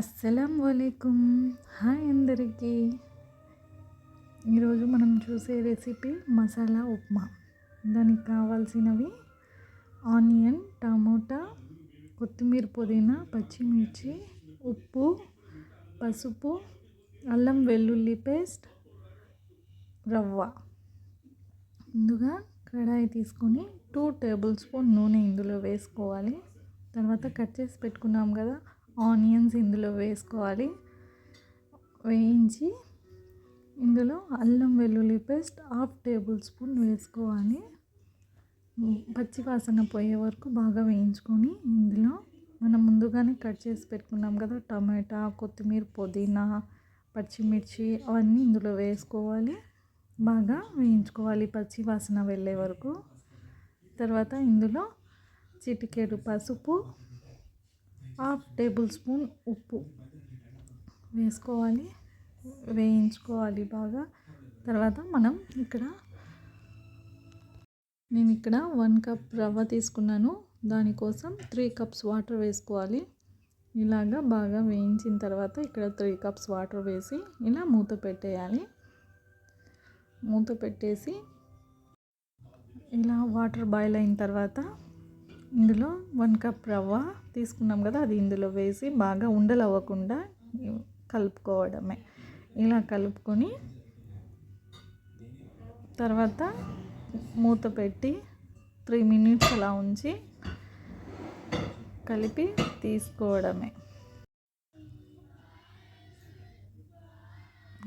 అస్సలం వలైకుమ్ హాయ్ అందరికీ. ఈరోజు మనం చూసే రెసిపీ మసాలా ఉప్మా. దానికి కావాల్సినవి ఆనియన్ టమోటా కొత్తిమీర పుదీనా పచ్చిమిర్చి ఉప్పు పసుపు అల్లం వెల్లుల్లి పేస్ట్ రవ్వ. ముందుగా కడాయి తీసుకొని టూ టేబుల్ స్పూన్ నూనె ఇందులో వేసుకోవాలి. తర్వాత కట్ చేసి పెట్టుకున్నాం కదా ఆనియన్స్ ఇందులో వేసుకోవాలి. వేయించి ఇందులో అల్లం వెల్లుల్లి పేస్ట్ హాఫ్ టేబుల్ స్పూన్ వేసుకోవాలి. పచ్చి వాసన పోయే వరకు బాగా వేయించుకొని ఇందులో మనం ముందుగానే కట్ చేసి పెట్టుకున్నాం కదా టమాటా కొత్తిమీర పుదీనా పచ్చిమిర్చి అవన్నీ ఇందులో వేసుకోవాలి. బాగా వేయించుకోవాలి పచ్చి వాసన వెళ్ళే వరకు. తర్వాత ఇందులో చిటికెడు పసుపు హాఫ్ టేబుల్ స్పూన్ ఉప్పు వేసుకోవాలి వేయించుకోవాలి బాగా. తర్వాత మనం ఇక్కడ నేను ఇక్కడ వన్ కప్ రవ్వ తీసుకున్నాను. దానికోసం త్రీ కప్స్ వాటర్ వేసుకోవాలి. ఇలాగా బాగా వేయించిన తర్వాత ఇక్కడ త్రీ కప్స్ వాటర్ వేసి ఇలా మూత పెట్టేయాలి. మూత పెట్టేసి ఇలా వాటర్ బాయిల్ అయిన తర్వాత ఇందులో వన్ కప్ రవ్వ తీసుకున్నాం కదా అది ఇందులో వేసి బాగా ఉండలు అవ్వకుండా కలుపుకోవడమే. ఇలా కలుపుకొని తర్వాత మూత పెట్టి త్రీ మినిట్స్ అలా ఉంచి కలిపి తీసుకోవడమే.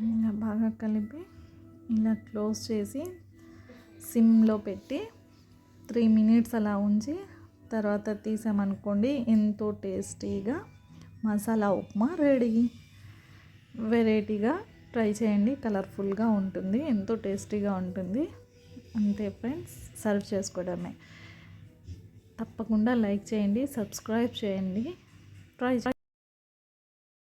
ఇలా బాగా కలిపి ఇలా క్లోజ్ చేసి సిమ్లో పెట్టి త్రీ మినిట్స్ అలా ఉంచి తర్వాత తీసామనుకోండి ఎంతో టేస్టీగా మసాలా ఉప్మా రెడీ. వెరైటీగా ట్రై చేయండి కలర్ఫుల్గా ఉంటుంది ఎంతో టేస్టీగా ఉంటుంది. అంతే ఫ్రెండ్స్ సర్వ్ చేసుకోవడమే. తప్పకుండా లైక్ చేయండి సబ్స్క్రైబ్ చేయండి. ట్రై